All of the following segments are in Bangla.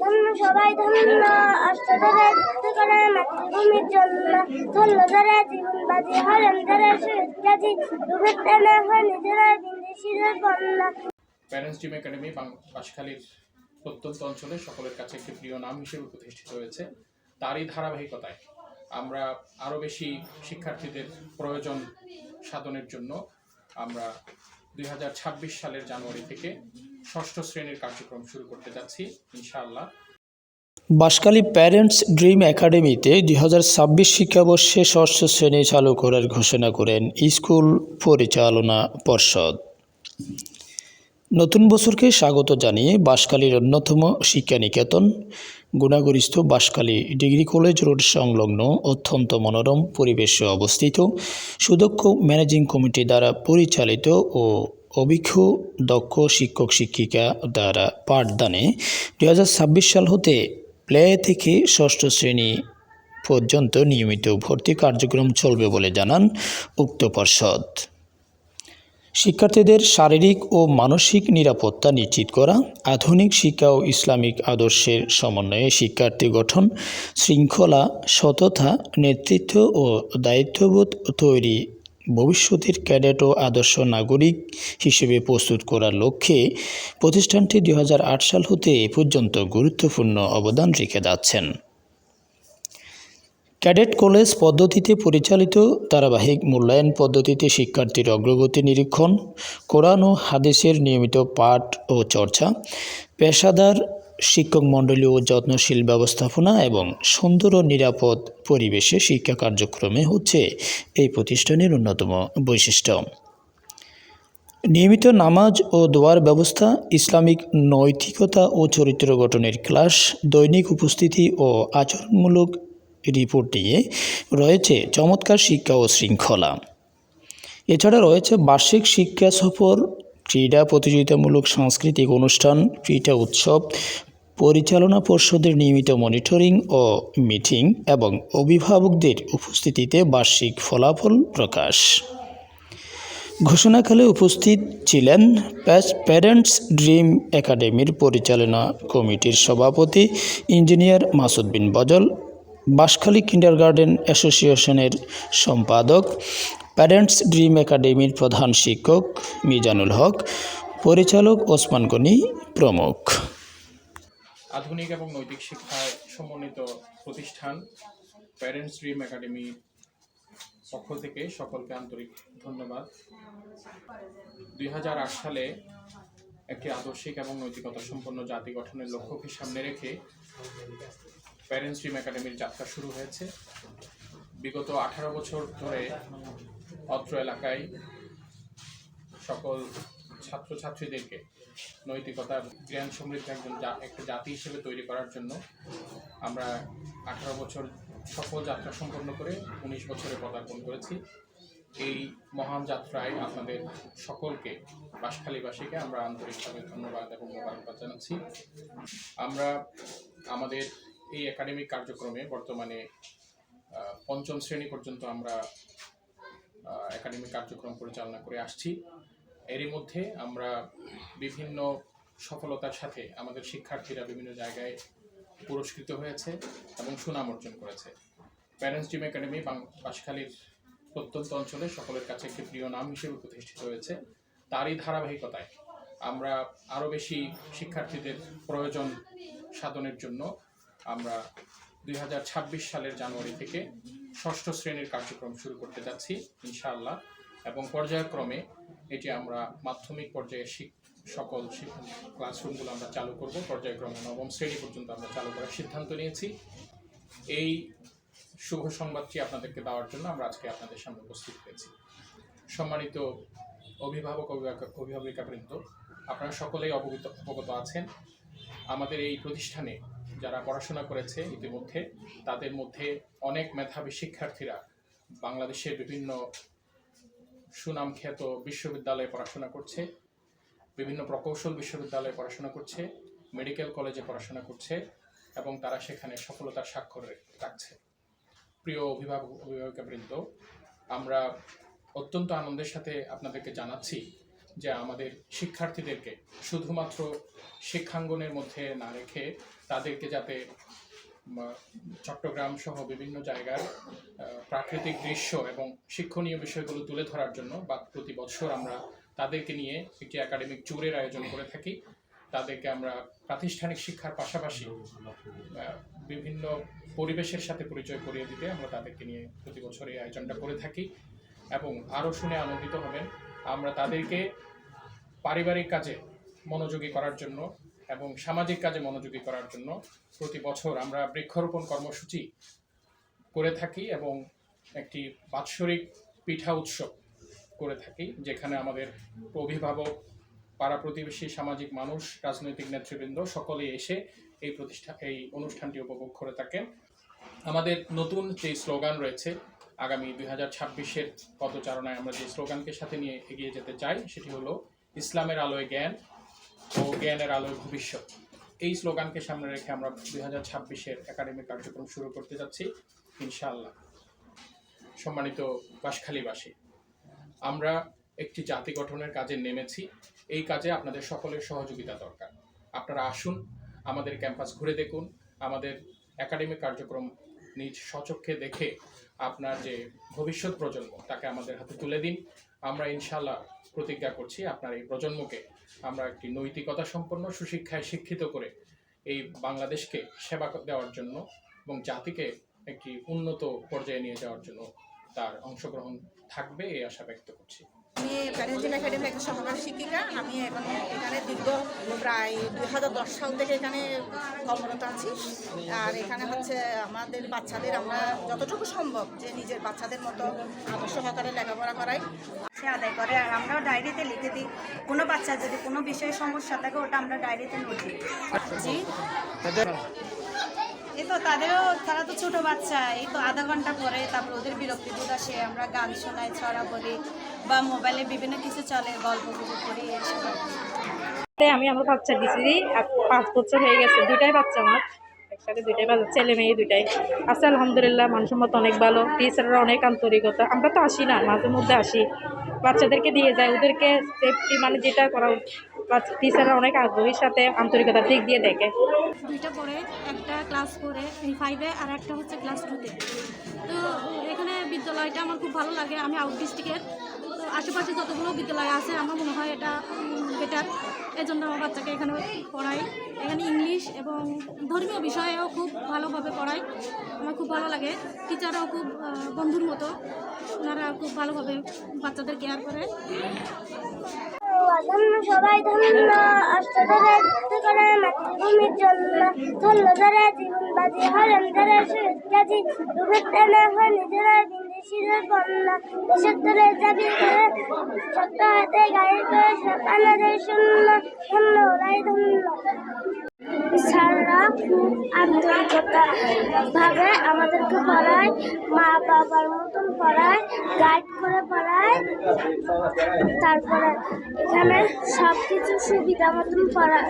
ধন্য, সবাই ধন্য। অষ্টদরে করে মাতৃভূমির জন্য। ধন্য ধরে জীবন বাজি হরেন ধরে হয় প্যারেন্টস ড্রিম একাডেমি বাঁশখালীর প্রত্যন্ত অঞ্চলে সকলের কাছে একটি প্রিয় নাম হিসেবে প্রতিষ্ঠিত হয়েছে। তারই ধারাবাহিকতায় আমরা আরও বেশি শিক্ষার্থীদের প্রয়োজন সাধনের জন্য আমরা দুই সালের জানুয়ারি থেকে ষষ্ঠ শ্রেণির কার্যক্রম শুরু করতে যাচ্ছি, ইনশাআল্লাহ। বাঁশখালী প্যারেন্টস ড্রিম একাডেমিতে দুই হাজার ছাব্বিশ শিক্ষাবর্ষে ষষ্ঠ শ্রেণি চালু করার ঘোষণা করেন স্কুল পরিচালনা পর্ষদ। নতুন বছরকে স্বাগত জানিয়ে বাঁশখালীর অন্যতম শিক্ষানিকেতন গুণাগরিস্থ বাঁশখালী ডিগ্রি কলেজ রোড সংলগ্ন অত্যন্ত মনোরম পরিবেশে অবস্থিত, সুদক্ষ ম্যানেজিং কমিটি দ্বারা পরিচালিত ও অভিজ্ঞ, দক্ষ শিক্ষক শিক্ষিকা দ্বারা পাঠদানে দু হাজার ছাব্বিশ সাল হতে প্লে থেকে ষষ্ঠ শ্রেণি পর্যন্ত নিয়মিত ভর্তি কার্যক্রম চলবে বলে জানান উক্ত পর্ষদ। শিক্ষার্থীদের শারীরিক ও মানসিক নিরাপত্তা নিশ্চিত করা, আধুনিক শিক্ষা ও ইসলামিক আদর্শের সমন্বয়ে শিক্ষার্থী গঠন, শৃঙ্খলা, সততা, নেতৃত্ব ও দায়িত্ববোধ তৈরি, ভবিষ্যতের ক্যাডেট ও আদর্শ নাগরিক হিসেবে প্রস্তুত করার লক্ষ্যে প্রতিষ্ঠানটি দু হাজার আট সাল হতে এ পর্যন্ত গুরুত্বপূর্ণ অবদান রেখে যাচ্ছেন। ক্যাডেট কলেজ পদ্ধতিতে পরিচালিত ধারাবাহিক মূল্যায়ন পদ্ধতিতে শিক্ষার্থীর অগ্রগতি নিরীক্ষণ, কোরআন ও হাদিসের নিয়মিত পাঠ ও চর্চা, পেশাদার শিক্ষক মণ্ডলী ও যত্নশীল ব্যবস্থাপনা এবং সুন্দর ও নিরাপদ পরিবেশে শিক্ষা কার্যক্রমে হচ্ছে এই প্রতিষ্ঠানের অন্যতম বৈশিষ্ট্য। নিয়মিত নামাজ ও দোয়ার ব্যবস্থা, ইসলামিক নৈতিকতা ও চরিত্র গঠনের ক্লাস, দৈনিক উপস্থিতি ও আচরণমূলক রিপোর্ট নিয়ে রয়েছে চমৎকার শিক্ষা ও শৃঙ্খলা। এছাড়া রয়েছে বার্ষিক শিক্ষা সফর, ক্রীড়া প্রতিযোগিতামূলক সাংস্কৃতিক অনুষ্ঠান ক্রীড়া উৎসব, পরিচালনা পর্ষদের নিয়মিত মনিটরিং ও মিটিং এবং অভিভাবকদের উপস্থিতিতে বার্ষিক ফলাফল প্রকাশ। ঘোষণাকালে উপস্থিত ছিলেন প্যারেন্টস ড্রিম একাডেমির পরিচালনা কমিটির সভাপতি ইঞ্জিনিয়ার মাসুদ বিন বজল বাঁশখালী কিন্ডারগার্ডেন অ্যাসোসিয়েশনের সম্পাদক, প্যারেন্টস ড্রিম একাডেমির প্রধান শিক্ষক মিজানুল হক, পরিচালক ওসমান গনি প্রমুখ। আধুনিক এবং নৈতিক শিক্ষায় সমন্বিত প্রতিষ্ঠান প্যারেন্টস ড্রিম একাডেমি পক্ষ থেকে সকলকে আন্তরিক ধন্যবাদ। দুই হাজার আট সালে একটি আদর্শিক এবং নৈতিকতা সম্পন্ন জাতি গঠনের লক্ষ্যকে সামনে রেখে প্যারেন্টস ড্রিম একাডেমির যাত্রা শুরু হয়েছে। বিগত আঠারো বছর ধরে অত্র এলাকায় সকল ছাত্রছাত্রীদেরকে নৈতিকতা, জ্ঞান সমৃদ্ধ একজন একটা জাতি হিসেবে তৈরি করার জন্য আমরা আঠারো বছর সফল যাত্রা সম্পন্ন করে উনিশ বছরে পদার্পণ করেছি। এই মহান যাত্রায় আপনাদের সকলকে বাসখালীবাসীকে আমরা আন্তরিকভাবে ধন্যবাদ এবং মোবারকবাদ জানাচ্ছি। আমরা আমাদের এই একাডেমিক কার্যক্রমে বর্তমানে পঞ্চম শ্রেণি পর্যন্ত আমরা একাডেমিক কার্যক্রম পরিচালনা করে আসছি। এরই মধ্যে আমরা বিভিন্ন সফলতার সাথে আমাদের শিক্ষার্থীরা বিভিন্ন জায়গায় পুরস্কৃত হয়েছে এবং সুনাম অর্জন করেছে। প্যারেন্টস ডিম একাডেমি বাঁশখালীর প্রত্যন্ত অঞ্চলে সকলের কাছে একটি প্রিয় নাম হিসেবে প্রতিষ্ঠিত হয়েছে। তারই ধারাবাহিকতায় আমরা আরও বেশি শিক্ষার্থীদের প্রয়োজন সাধনের জন্য আমরা দুই হাজার ছাব্বিশ সালের জানুয়ারি থেকে ষষ্ঠ শ্রেণির কার্যক্রম শুরু করতে যাচ্ছি, ইনশাআল্লাহ। এবং পর্যায়ক্রমে এটি আমরা মাধ্যমিক পর্যায়ে সকল ক্লাসরুমগুলো আমরা চালু করব। পর্যায়ক্রমে নবম শ্রেণি পর্যন্ত আমরা চালু করার সিদ্ধান্ত নিয়েছি। এই শুভ সংবাদটি আপনাদেরকে দেওয়ার জন্য আমরা আজকে আপনাদের সামনে উপস্থিত হয়েছি। সম্মানিত অভিভাবক অভিভাবক, অভিভাবিকাবৃন্দ, আপনারা সকলেই অবগত অবগত আছেন। আমাদের এই প্রতিষ্ঠানে যারা পড়াশোনা করেছে ইতিমধ্যে, তাদের মধ্যে অনেক মেধাবী শিক্ষার্থীরা বাংলাদেশের বিভিন্ন সুনামখ্যাত বিশ্ববিদ্যালয়ে পড়াশোনা করছে, বিভিন্ন প্রকৌশল বিশ্ববিদ্যালয়ে পড়াশোনা করছে, মেডিকেল কলেজে পড়াশোনা করছে এবং তারা সেখানে সফলতার স্বাক্ষর রাখছে। প্রিয় অভিভাবক অভিভাবিকাবৃন্দ আমরা অত্যন্ত আনন্দের সাথে আপনাদেরকে জানাচ্ছি যে আমাদের শিক্ষার্থীদেরকে শুধুমাত্র শিক্ষাঙ্গনের মধ্যে না রেখে তাদেরকে যাতে চট্টগ্রাম সহ বিভিন্ন জায়গার প্রাকৃতিক দৃশ্য এবং শিক্ষণীয় বিষয়গুলো তুলে ধরার জন্য বা প্রতি বছর আমরা তাদেরকে নিয়ে একটি একাডেমিক ট্যুরের আয়োজন করে থাকি। তাদেরকে আমরা প্রাতিষ্ঠানিক শিক্ষার পাশাপাশি বিভিন্ন পরিবেশের সাথে পরিচয় করিয়ে দিতে আমরা তাদেরকে নিয়ে প্রতি বছর এই আয়োজনটা করে থাকি এবং আরও শুনে আনন্দিত হবেন। আমরা তাদেরকে পারিবারিক কাজে মনোযোগী করার জন্য এবং সামাজিক কাজে মনোযোগী করার জন্য প্রতি বছর আমরা বৃক্ষরোপণ কর্মসূচি করে থাকি এবং একটি বাৎসরিক পিঠা উৎসব করে থাকি, যেখানে আমাদের অভিভাবক, পাড়া প্রতিবেশী, সামাজিক মানুষ, রাজনৈতিক নেতৃবৃন্দ সকলেই এসে এই প্রতিষ্ঠা, এই অনুষ্ঠানটি উপভোগ করে থাকেন। আমাদের নতুন যে স্লোগান রয়েছে আগামী দুই হাজার ছাব্বিশের পদচারণায় আমরা যে স্লোগানকে সাথে নিয়ে এগিয়ে যেতে চাই, সেটি হলো ইসলামের আলোয় জ্ঞান ও জ্ঞানের আলোয় ভবিষ্যৎ। এই স্লোগানকে সামনে রেখে আমরা দুই হাজার ছাব্বিশের একাডেমিক কার্যক্রম শুরু করতে যাচ্ছি, ইনশাআল্লাহ। সম্মানিত বাসখালীবাসী, আমরা একটি জাতি গঠনের কাজে নেমেছি। এই কাজে আপনাদের সকলের সহযোগিতা দরকার। আপনারা আসুন, আমাদের ক্যাম্পাস ঘুরে দেখুন, আমাদের একাডেমিক কার্যক্রম নিজ সচক্ষে দেখে আপনার যে ভবিষ্যৎ প্রজন্ম, তাকে আমাদের হাতে তুলে দিন। আমরা ইনশাল্লাহ প্রতিজ্ঞা করছি আপনার এই প্রজন্মকে আমরা একটি নৈতিকতা সম্পন্ন সুশিক্ষায় শিক্ষিত করে এই বাংলাদেশকে সেবা দেওয়ার জন্য এবং জাতিকে একটি উন্নত পর্যায়ে নিয়ে যাওয়ার জন্য তার অংশগ্রহণ থাকবে, এই আশা ব্যক্ত করছি। আমি প্যারেন্টিং একাডেমির একটা সহকারী শিক্ষিকা। আমি এখন এখানে দীর্ঘ প্রায় দুই হাজার দশ সাল থেকে এখানে কর্মরত আছি। আর এখানে হচ্ছে আমাদের বাচ্চাদের আমরা যতটুকু সম্ভব যে নিজের বাচ্চাদের মতো আদর্শ সহকারে লেখাপড়া করাই। সে আদায় করে। আর আমরাও ডায়েরিতে লিখে দিই। কোনো বাচ্চা যদি কোনো বিষয়ে সমস্যা থাকে ওটা আমরা ডায়েরিতে লিখি জি। এই তো তাদেরও তারা তো ছোট বাচ্চা। এই তো আধা ঘণ্টা পরে তারপর ওদের বিরক্তি বোধ আসে আমরা গান শোনাই ছড়া বলি। বা মোবাইলে বিভিন্ন কিছু চলে গল্প করি তাই আমি আমার বাচ্চা দিছি পাঁচ বছর হয়ে গেছে দুইটাই বাচ্চা আমার। একসাথে দুইটাই বাচ্চা ছেলে মেয়ে দুইটাই। আছে আলহামদুলিল্লাহ মানসম্মত অনেক ভালো। টিচাররা অনেক আন্তরিকতা। আমরা তো আসি না মাঝে মধ্যে আসি। বাচ্চাদেরকে দিয়ে যায় ওদেরকে সেফটি মানে যেটা করা টিচাররা অনেক আগ্রহীর সাথে আন্তরিকতার দিক দিয়ে দেখে। দুইটা পড়ে একটা ক্লাস ফোরে ফাইভে আর একটা হচ্ছে ক্লাস টুতে তো এখানে বিদ্যালয়টা আমার খুব ভালো লাগে আমি আউট ডিস্ট্রিক্টের আশেপাশে যতগুলো বিদ্যালয় আছে, আমার মনে হয় এটা বেটার এই জন্য আমার বাচ্চাকে এখানে পড়াই। এখানে ইংলিশ এবং ধর্মীয় বিষয়েও খুব ভালোভাবে পড়াই। আমার খুব ভালো লাগে। টিচাররাও খুব বন্ধুর মতো। ওনারা খুব ভালোভাবে বাচ্চাদের কেয়ার করে। সবাই ধন্য। মাতৃভূমির জন্য ধন্য ধরে জীবন বাজি হয় নিজেরা বিদেশিদের বন্যা দেশের তলে যাবি করে ছোট্ট হাতে গাড়ি করে সকালে শূন্য ধন্য ওরাই ধন্য। স্যাররা খুব আন্তরিকতা। ভাবে আমাদেরকে পড়ায়, মা বাবার মতন পড়ায় গাইড করে পড়ায়। তারপরে এখানে সব কিছু সুবিধা মতন পড়ায়।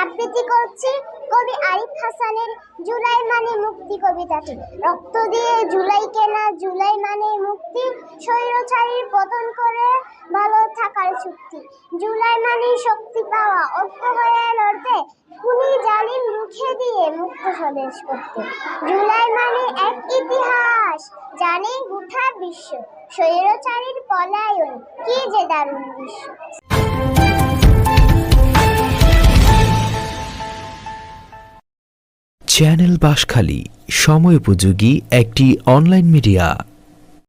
আবৃত্তি করছি। কবি আরিফ হাসানের জুলাই মানে মুক্তি কবিতাটি। রক্ত দিয়ে জুলাই কেনা, জুলাই মানে মুক্তি। স্বৈরচারীর পতন করে ভালো থাকার চুক্তি। জুলাই মানে শক্তি পাওয়া ঐক্য হয়ে লড়তে। খুনি জালিম রুখে দিয়ে মুক্ত স্বদেশ করতে। জুলাই মানে এক ইতিহাস জানে গোটা বিশ্ব। স্বৈরচারীর পলায়ন, কি যে দারুণ দৃশ্য। চ্যানেল বাঁশখালী সময়োপযোগী একটি অনলাইন মিডিয়া